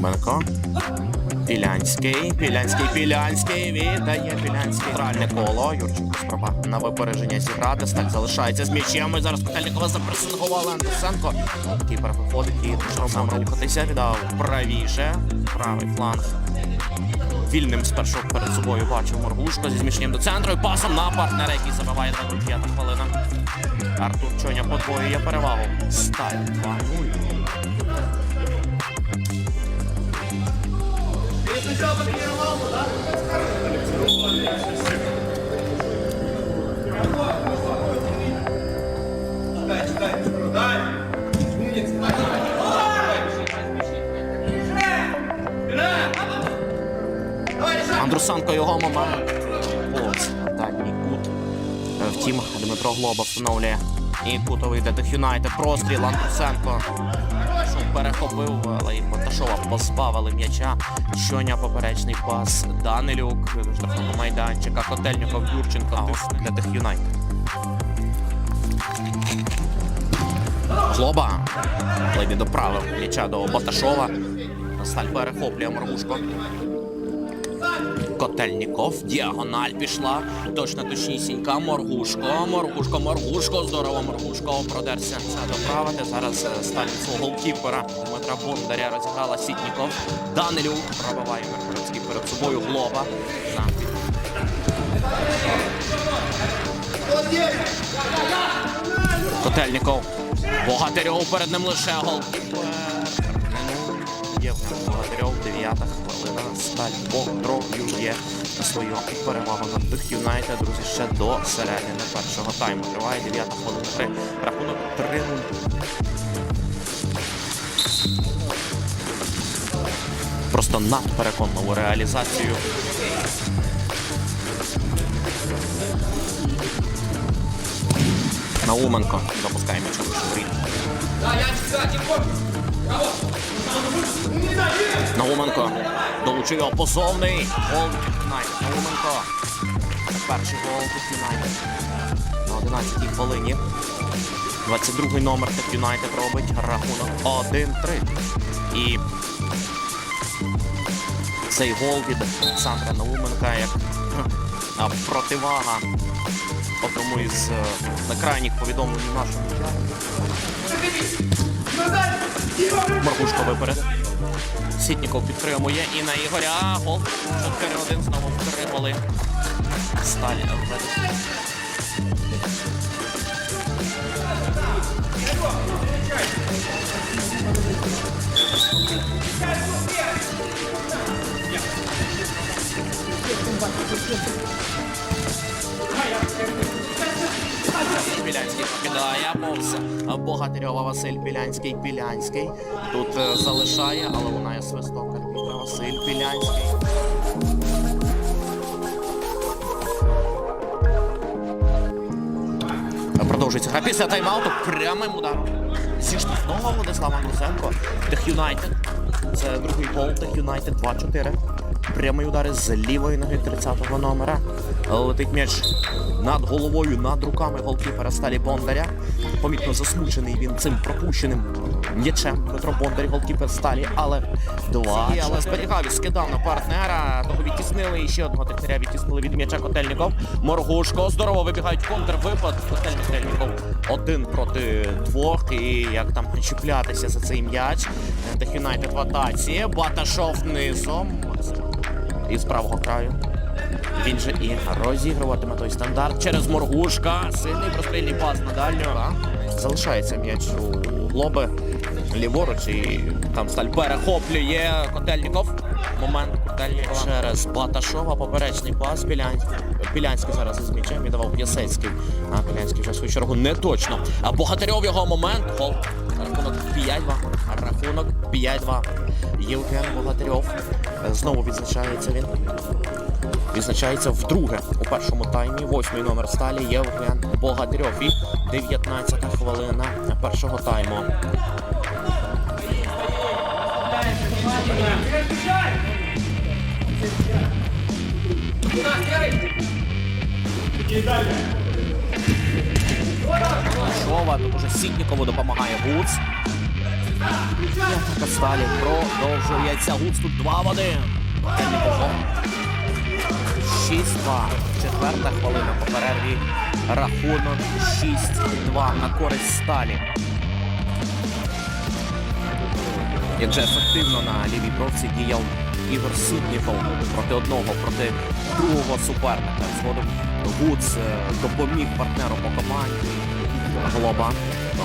Науменко. Пілянський, Пілянський, Пілянський, віддає Пілянський. Центральне коло. Юрченко спроба на випередження зіграти. Сталь залишається з м'ячем. Зараз Котельникова запресингувала Андусенко. Кіпер виходить і сам рухатися. Віддав правіше. Правий фланг. Вільним спершу перед собою бачив Моргушко зі зміщенням до центру. І пасом на партнера, який забиває за 5 хвилина. Артур Чоня подвоює перевагу. Сталь 2-0. Андрусенко його момент. Повз дальній кут. Е, Втім, Дмитро Глоба встановлює. І кутовий Детих Юнайтед. Простріл Андрусенко. Перехопив, але і Моташова позбавили м'яча. Щоня поперечний пас. Данилюк штрафного майданчика. Котельников Юрченко. А ось Детих Юнайтед. Глоба. Ледь доправив м'яча до Баташова. Сталь перехоплює Моргушко. Котельніков, діагональ пішла. Точно точнісінька. Моргушко, Моргушко, Моргушко. Здорово, Моргушко. Продерся це доправити. Зараз е, сталь свого голкіпера Дмитра Бондаря розіграла Сітніков. Данилюк пробиває Миргородський перед собою Глоба. Котельніков. Богатирьов перед ним лише гол. Євген Богатирьов, 9 хвилина. Сталь контролює свою перевагу над Дих Юнайтед. Друзі, ще до середини першого тайму. Триває 9 хвилина. Три. Рахунок 3-0. Просто надпереконливу реалізацію. Науменко запускає м'яч у воріт. Науменко долучив його позовний. Гол Юнайтед. Науменко. Перший гол Тек Юнайтед. На 11-й хвилині. 22-й номер Тек Юнайтед робить рахунок 1-3. І цей гол від Олександра Науменка як противага одному із е, на крайніх повідомлень Маркушко виперед. Сітніков підтримує і на Ігоря. Гол 4-1 знову втримали. Сталі повз Богатирьова Василь Білянський. Білянський тут е, залишає, але лунає свисток арбітра Василь Білянський. Продовжується гра після тайм-ауту прямим ударом. Зі штрафного Владислава Андрусенко. Тех Юнайтед. Це другий гол Тех Юнайтед 2-4. Прямий удар з лівої ноги 30-го номера. Летить м'яч над головою, над руками голкіпера Сталі Бондаря. Помітно засмучений він цим пропущеним м'ячем. Петро Бондар, голкіпер Сталі, але два. Але зберігав і скидав на партнера. Того відтіснили і ще одного технаря відтіснили від м'яча Котельников. Моргушко. Здорово вибігають контрвипад. Котельник Котельников один проти двох. І як там чіплятися за цей м'яч. Тех Юнайтед в атаці. Баташов низом. Із правого краю. Він же і розігруватиме той стандарт через Моргушка. Сильний прострільний пас на дальню. А? Залишається м'яч у глоби ліворуч і там сталь перехоплює Котельніков. Момент Котельнікова через Баташова. Поперечний пас. Білянський. Білянський зараз із м'ячем віддавав П'ясецький. А Білянський вже в свою чергу не точно. А Богатирьов його момент. Гол. Рахунок 5-2. Рахунок 5-2. Євген Богатирьов. Знову відзначається він. Відзначається вдруге у першому таймі. Восьмий номер сталі Євген Богатирьов. І 19 хвилина першого тайму. Шова тут уже Сітнікову допомагає Гуц. Сталі продовжується. Гуц тут 2 в 1. Котельников 6-2. Четверта хвилина по перерві. Рахунок 6-2 на користь сталі. Як же ефективно на лівій бровці діяв Ігор Ситніков проти одного, проти другого суперника. Згодом Гуц е, допоміг партнеру по команді. Глоба.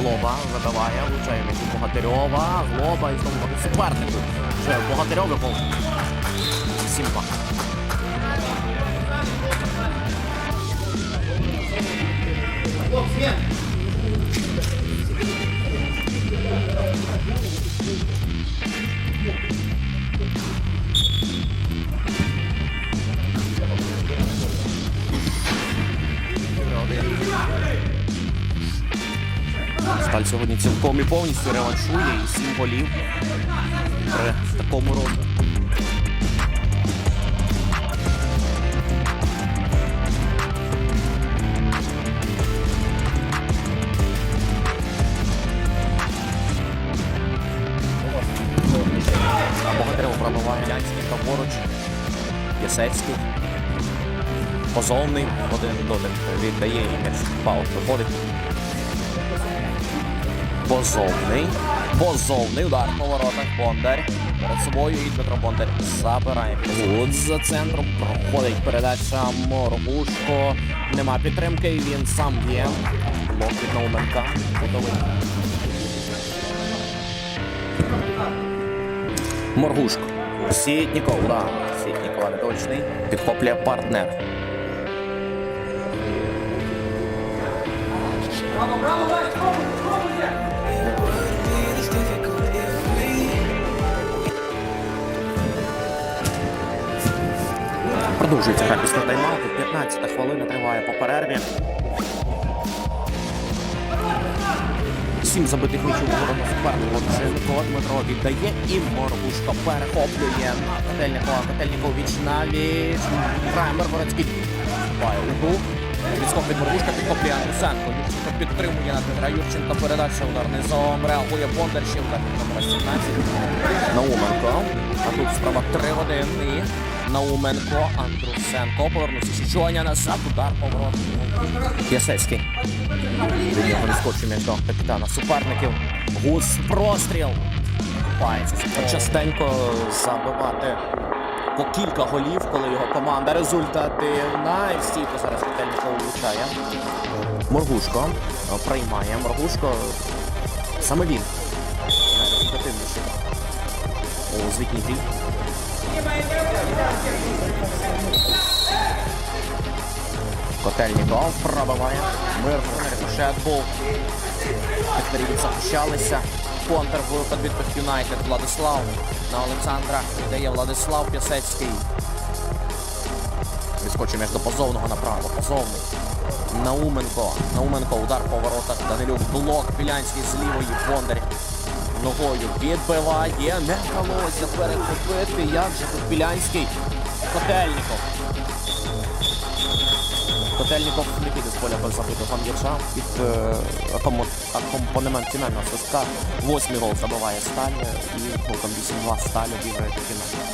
Глоба забиває, влучає м'яч у Богатирьова. Глоба і знову супернику. Вже Богатирьовий гол. 7-2. Сталь сьогодні цілком і повністю реваншує і 7 голів при такому роді. Богатирев пробиває Янський праворуч. Ясецький. Позовний. Один дотик віддає і м'яч. Паут виходить. Позовний. Позовний удар по воротах. Бондар. Перед собою і Дмитро Бондар забирає. Гуд за центром. Проходить передача Моргушко. Нема підтримки. Він сам є. Блок від Науменка. Готовий. Моргушко. Сітніков, да. Сітнікова не точний. Підхоплює партнер. Продовжується гра після тайм-ауту. 15 хвилина триває по перерві. Сім забитих м'ячів ворота суперника. Дженко Дмитро віддає і Моргушко перехоплює на Котельникова. Котельников віч на віч. Грає Миргородський. Вступає у гру. Відскок від Моргушка підхоплює Андрусенко. Юрченко підтримує на Дмитра Юрченка. Передача удар низом. Реагує Бондар. Ще від 17. Науменко. А тут справа 3 в 1. І Науменко. Андрусенко. Повернувся. Щоня назад. Удар поворот. Ясецький. Відскочив м'яч до капітана суперників. Гус простріл. Купається. Частенько забивати по кілька голів, коли його команда результативна. І стійко зараз Котельников влучає. Моргушко приймає. Моргушко саме він. Найрезультативніший у звітній грі. Котельников пробиває. Мир рикошет був. Пекарі захищалися. Контр випад від Юнайтед. Владислав на Олександра. Віддає Владислав П'ясецький. Відскочив між до позовного направо. Позовний. Науменко. Науменко. Удар по воротах. Данилюк. Блок. Білянський з лівої. Бондар. Ногою відбиває. Не вдалося перехопити. Як же тут Білянський? Котельников. Котельников не піде з поля без забитого м'яча під е, акомпанемент фінального свистка. Восьмий гол забиває Сталь і толком 8-2 Сталь обіграє Фінал.